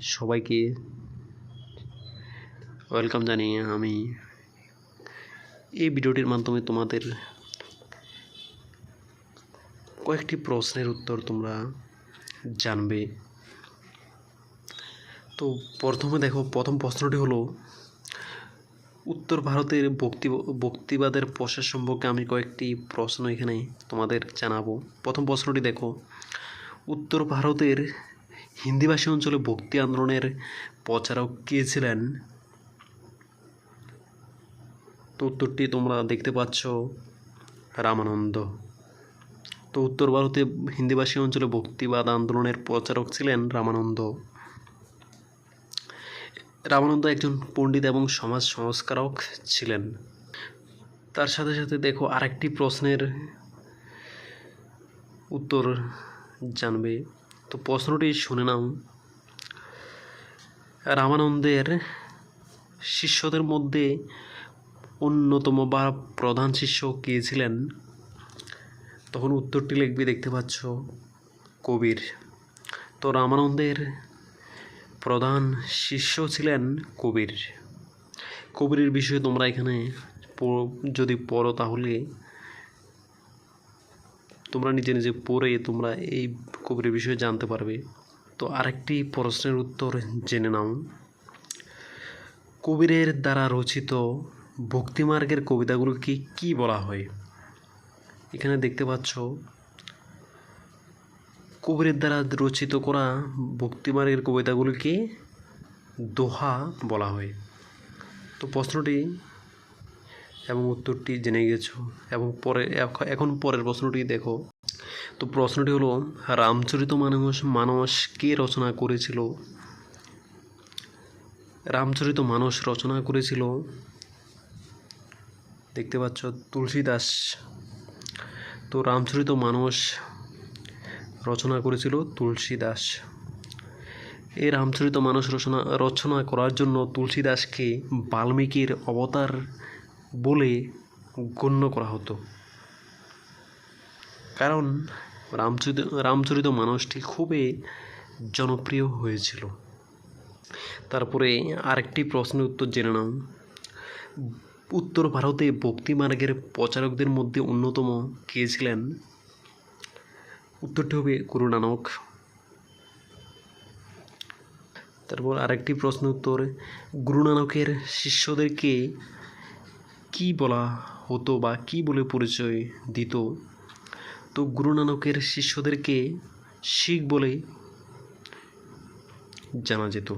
সবাইকে ওয়েলকাম জানিয়ে আমি এই ভিডিওটির মাধ্যমে তোমাদের কয়েকটি প্রশ্নের উত্তর তোমরা জানবে। তো প্রথমে দেখো, প্রথম প্রশ্নটি হলো, উত্তর ভারতের বক্তি বক্তিবাদের প্রসার সম্পর্কে আমি কয়েকটি প্রশ্ন এখানে তোমাদের জানাব। প্রথম প্রশ্নটি দেখো, উত্তর ভারতের হিন্দিভাষী অঞ্চলে ভক্তি আন্দোলনের প্রচারক কে ছিলেন? তো উত্তরটি তোমরা দেখতে পাচ্ছ রামানন্দ। তো উত্তর ভারতে হিন্দিভাষী অঞ্চলে ভক্তিবাদ আন্দোলনের প্রচারক ছিলেন রামানন্দ। রামানন্দ একজন পণ্ডিত এবং সমাজ সংস্কারক ছিলেন। তার সাথে সাথে দেখো আরেকটি প্রশ্নের উত্তর জানবে। তো প্রশ্নটি শুনে নাও। রামানন্দের শিষ্যদের মধ্যে অন্যতম বা প্রধান শিষ্য কে ছিলেন? তখন উত্তরটি লিখবে, দেখতে পাচ্ছ, কবির। তো রামানন্দের প্রধান শিষ্য ছিলেন কবির। কবিরের বিষয়ে তোমরা এখানে যদি পড়ো তাহলে তোমরা নিজে নিজে পড়ে তোমরা এই কবিরের বিষয়ে জানতে পারবে। তো আরেকটি প্রশ্নের উত্তর জেনে নাও। কবিরের দ্বারা রচিত ভক্তিমার্গের কবিতাগুলোকে কি বলা হয়? এখানে দেখতে পাচ্ছ, কবিরের দ্বারা রচিত করা ভক্তিমার্গের কবিতাগুলিকে দোহা বলা হয়। তো প্রশ্নটি এবং উত্তরটি জেনে গেছো। এবং পরে এখ- এখন পরের প্রশ্নটি দেখো। তো প্রশ্নটি হলো, রামচরিত মানস মানস কে রচনা করেছিল? রামচরিত মানস রচনা করেছিল, দেখতে পাচ্ছ তুলসী দাস তো রামচরিত মানস রচনা করেছিল তুলসী দাস এই রামচরিত মানস রচনা রচনা করার জন্য তুলসী দাসকে বাল্মীকির অবতার বলে গণ্য করা হতো। কারণ রামচরিত রামচরিত মানুষটি খুবই জনপ্রিয় হয়েছিল। তারপরে আরেকটি প্রশ্নের উত্তর জেনে নাও। উত্তর ভারতে ভক্তি মার্গের প্রচারকদের মধ্যে অন্যতম কে ছিলেন? উত্তরটি হবে গুরু নানক। তারপর আরেকটি প্রশ্ন উত্তর, গুরু নানকের শিষ্যদেরকে কি বলা হতো বা কি বলে পরিচয় দিত? তো গুরু নানকের শিষ্যদেরকে শিখ বলে জানা যেত।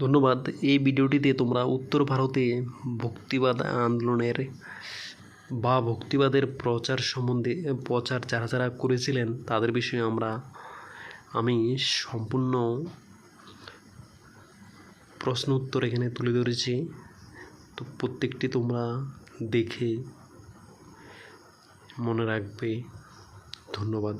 ধন্যবাদ। এই ভিডিওটিতে তোমরা উত্তর ভারতে ভক্তিবাদ আন্দোলনের বা ভক্তিবাদের প্রচার সম্বন্ধে, প্রচার যারা যারা করেছিলেন তাদের বিষয়ে আমরা, আমি সম্পূর্ণ প্রশ্ন উত্তর এখানে তুলে ধরেছি। তো প্রত্যেকটি তোমরা দেখে মনে রাখবে। ধন্যবাদ।